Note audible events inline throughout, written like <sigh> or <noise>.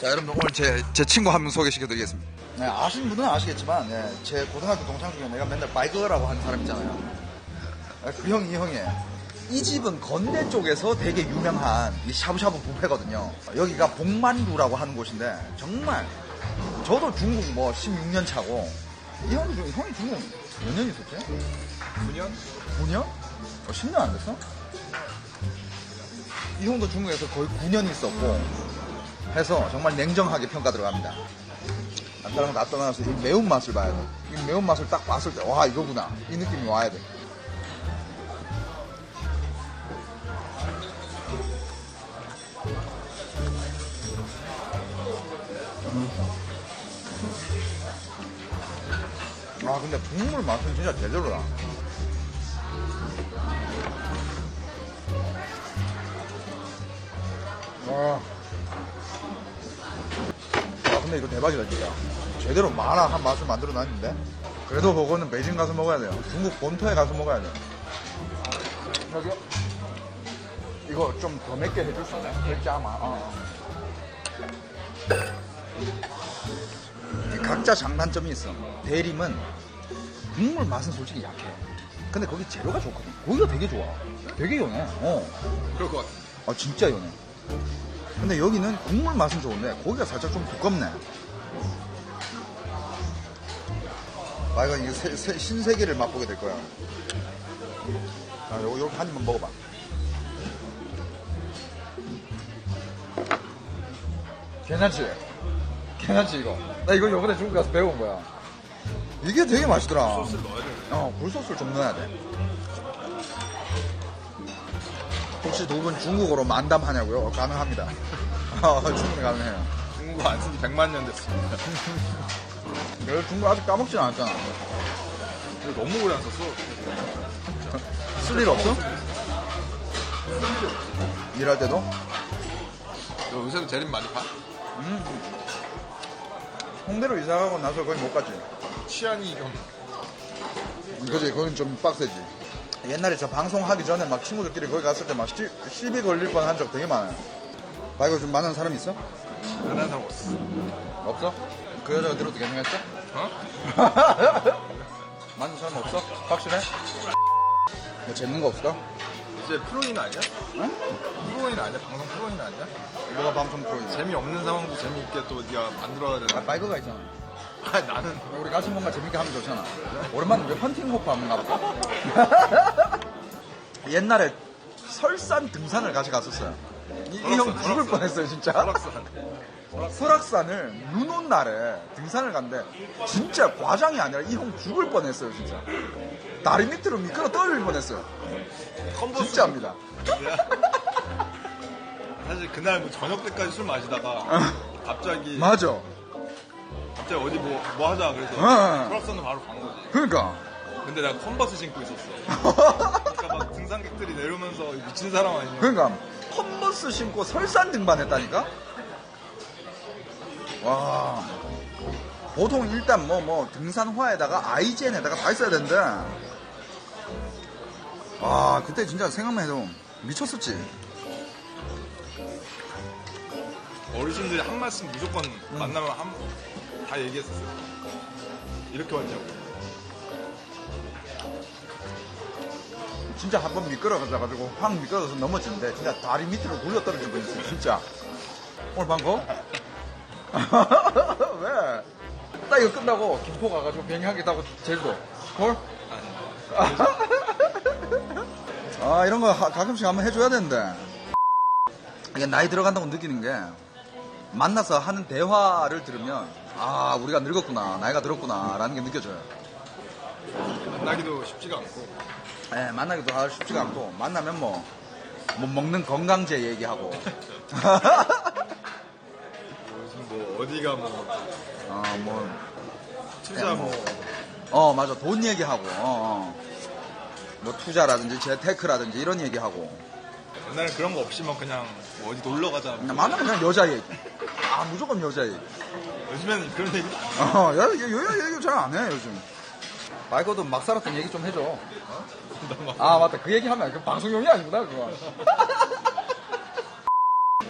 자 여러분 오늘 제, 제 친구 한 명 소개시켜 드리겠습니다 네, 아시는 분은 아시겠지만 네, 제 고등학교 동창 중에 내가 맨날 바이거라고 하는 사람 있잖아요 네, 그 형이 이 형이에요 이 집은 건대 쪽에서 되게 유명한 이 샤브샤브 뷔페거든요 여기가 복만두라고 하는 곳인데 정말 저도 중국 뭐 16년 차고 이 형이, 중- 형이 중국 몇 년 있었지? 9년? 9년? 어, 10년 안 됐어? 이 형도 중국에서 거의 9년 있었고 해서 정말 냉정하게 평가 들어갑니다. 간단한 거다 떠나서 이 매운맛을 봐야 돼. 이 매운맛을 딱 봤을 때, 와, 이거구나. 이 느낌이 와야 돼. 아, 근데 국물 맛은 진짜 제대로다. 와. 와, 근데 이거 대박이다, 진짜. 제대로 마라 한 맛을 만들어 놨는데. 그래도 그거는 베이징 가서 먹어야 돼요. 중국 본토에 가서 먹어야 돼요. 여기 이거 좀 더 맵게 해줄 수 있나요? 맵지 아마. 어, 어. 이 각자 장단점이 있어. 대림은 국물 맛은 솔직히 약해. 근데 거기 재료가 좋거든. 고기가 되게 좋아. 되게 연해. 어. 그럴 것 같아. 아 진짜 연해. 근데 여기는 국물 맛은 좋은데 고기가 살짝 좀 두껍네. 아 이건 새- 신세계를 맛보게 될 거야. 자, 요거 요렇게 한 입만 먹어봐. 괜찮지? 괜찮지 이거? 나 이거 요번에 중국 가서 배운 거야. 이게 되게 맛있더라. 소스 넣어야 돼. 어, 굴소스를 좀 넣어야 돼. 혹시 두 분 중국어로 만담하냐고요? 어, 가능합니다. 어, 충분히 가능해요. 중국어 안 쓴지 100만 년 됐습니다. 내가 중국 아직 까먹진 않았잖아. 이거 너무 오래 안 썼어. 쓸 일 없어? 일할 때도? 너 요새도 재림 많이 봐? 홍대로 이사 가고 나서 거의 못 갔지. 치안이 좀. 그지, 거긴 좀 빡세지. 옛날에 저 방송하기 전에 막 친구들끼리 거기 갔을 때 막 시비 걸릴 뻔 한 적 되게 많아요. 나 이거 좀 만난 사람 있어? 안 하는 사람 없어. 없어? 그 여자가 들어도 괜찮겠어? 어? <laughs> 만난 사람 없어? 확실해? 뭐 재밌는 거 없어? 이제 프로인 아니야? 응? 프로인 아니야? 방송 프로인 아니야? 뭐가 방송 프로이야? 재미없는 상황도 재미있게 또 네가 만들어야 아, 되나? 바이크가 있잖아. 아, 나는 우리 같이 뭔가 재밌게 하면 좋잖아. 오랜만에 우리 헌팅 호프 한번 가볼까? <laughs> 옛날에 설산 등산을 같이 갔었어요. 이 형 죽을. 뻔했어요, 진짜. 설악산. <laughs> 설악산을 눈 온 날에 등산을 갔는데 진짜 과장이 아니라 이 형 죽을 뻔했어요, 진짜. 다리 밑으로 미끄러 떨어질 뻔했어요. 컨버스. 진짜입니다. <laughs> 사실 그날 뭐 저녁 때까지 술 마시다가 갑자기 맞아. 갑자기 어디 뭐, 뭐 하자 그래서 어. 설악산으로 바로 간 거지. 그러니까. 근데 내가 컨버스 신고 있었어. <laughs> 그러니까 막 등산객들이 내려오면서 미친 사람 아니냐. 그러니까 컨버스 신고 설산 등반했다니까? 와 보통 일단 뭐 뭐 등산화에다가 아이젠에다가 다 있어야 되는데 와 그때 진짜 생각만 해도 미쳤었지 어르신들이 한 말씀 무조건 만나면 한, 다 얘기했었어요. 이렇게 왔냐고. 진짜 한 번 미끄러져가지고 확 미끄러져서 넘어지는데 진짜 다리 밑으로 굴러 떨어질 뻔했어 진짜 오늘 방금 <laughs> 왜? 딱 이거 끝나고 김포 가가지고 개 타고 제주도 헐? <laughs> 아 이런 거 하- 가끔씩 한번 해줘야 되는데 이게 나이 들어간다고 느끼는 게 만나서 하는 대화를 들으면 아 우리가 늙었구나 나이가 들었구나 라는 게 느껴져요. 만나기도 쉽지가 않고. 예, 만나기도 하- 쉽지가 않고 만나면 뭐, 뭐 먹는 건강제 얘기하고. 요즘 뭐 어디가 뭐. 어, 뭐, 투자 뭐. 어 맞아. 돈 얘기하고 어, 어. 뭐 투자라든지 재테크라든지 이런 얘기하고. 옛날에 그런 거 없이만 그냥 뭐 어디 놀러 가자. 그냥 만나면 그냥 여자 얘기 아 무조건 여자 얘기 요즘에는 그런 얘기 어, 여, 여, 여자 얘기 잘 안 해 요즘 말고도 막 살았던 얘기 좀 해줘 아 맞다 그 얘기 하면 그 방송용이 아니구나 그거 <laughs>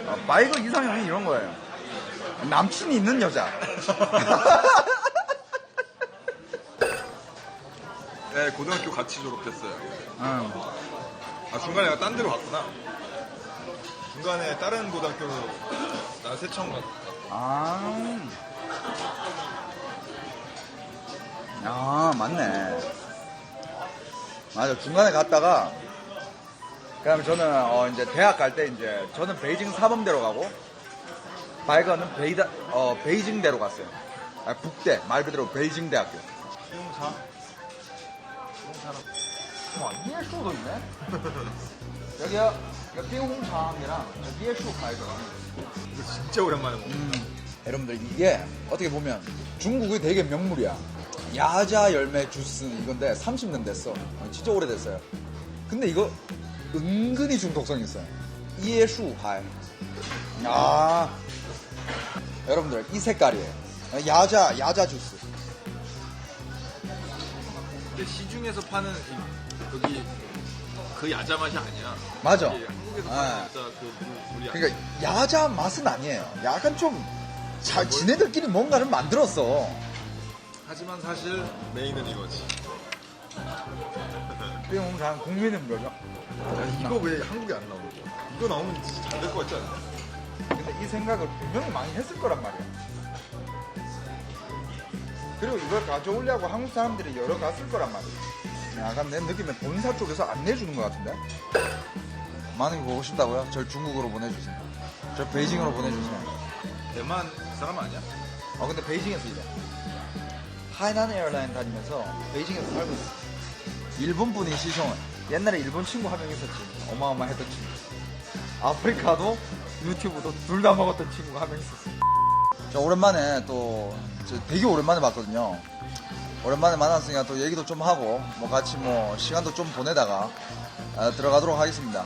아, 마이거 이상형이 이런 거예요 남친이 있는 여자. <laughs> 네, 고등학교 같이 졸업했어요. 응. 아, 중간에 내가 딴 데로 갔구나. 중간에 다른 고등학교로 나 세청 갔 아. 아, 맞네. 맞아. 중간에 갔다가, 그 다음에 저는, 어, 이제 대학 갈 때 이제, 저는 베이징 사범대로 가고, 발거는 베이다, 어, 베이징대로 갔어요. 아, 북대. 말 그대로 베이징 대학교. 수용차? 와, 예수도 있네? <laughs> 여기요, 여기 빙홍창이랑 저 예수 발거. 이거 진짜 오랜만에 먹어. 음, 여러분들 이게 어떻게 보면 중국의 되게 명물이야. 야자 열매 주스 이건데 30년 됐어. 어, 진짜 오래됐어요. 근데 이거 은근히 중독성 있어요. 예수파이. 아, 여러분들 이 색깔이에요. 야자 야자 주스. 근데 시중에서 파는 이- 여기 그 야자 맛이 아니야. 맞아. 이게 한국에서 아. 파는 야자 그 물- 물이 아니야. 그러니까 야자 맛은 아니에요. 약간 좀 자, 지네들끼리 뭔가를 만들었어. 하지만 사실 메인은 이거지. 빙홍창 국민은 뭐죠? 야, 이거 왜 한국에 안 나오는 거야? 이거 나오면 진짜 잘 될 것 같지 않아? 근데 이 생각을 분명히 많이 했을 거란 말이야. 그리고 이걸 가져오려고 한국 사람들이 여러 갔을 거란 말이야. 약간 내 느낌에 본사 쪽에서 안 내주는 것 같은데? 많은 거 보고 싶다고요? 절 중국으로 보내주세요. 저 베이징으로 보내주세요. 대만 사람 아니야? 어, 근데 베이징에서 일해. 하이난 에어라인 다니면서 베이징에서 살고 있어. 일본 분이 시청을. 옛날에 일본 친구 한 명 있었지. 어마어마했던 친구. 아프리카도 유튜브도 둘 다 먹었던 친구가 한 명 있었어. 저 오랜만에 또, 저 되게 오랜만에 봤거든요. 오랜만에 만났으니까 또 얘기도 좀 하고, 뭐 같이 뭐 시간도 좀 보내다가 아, 들어가도록 하겠습니다.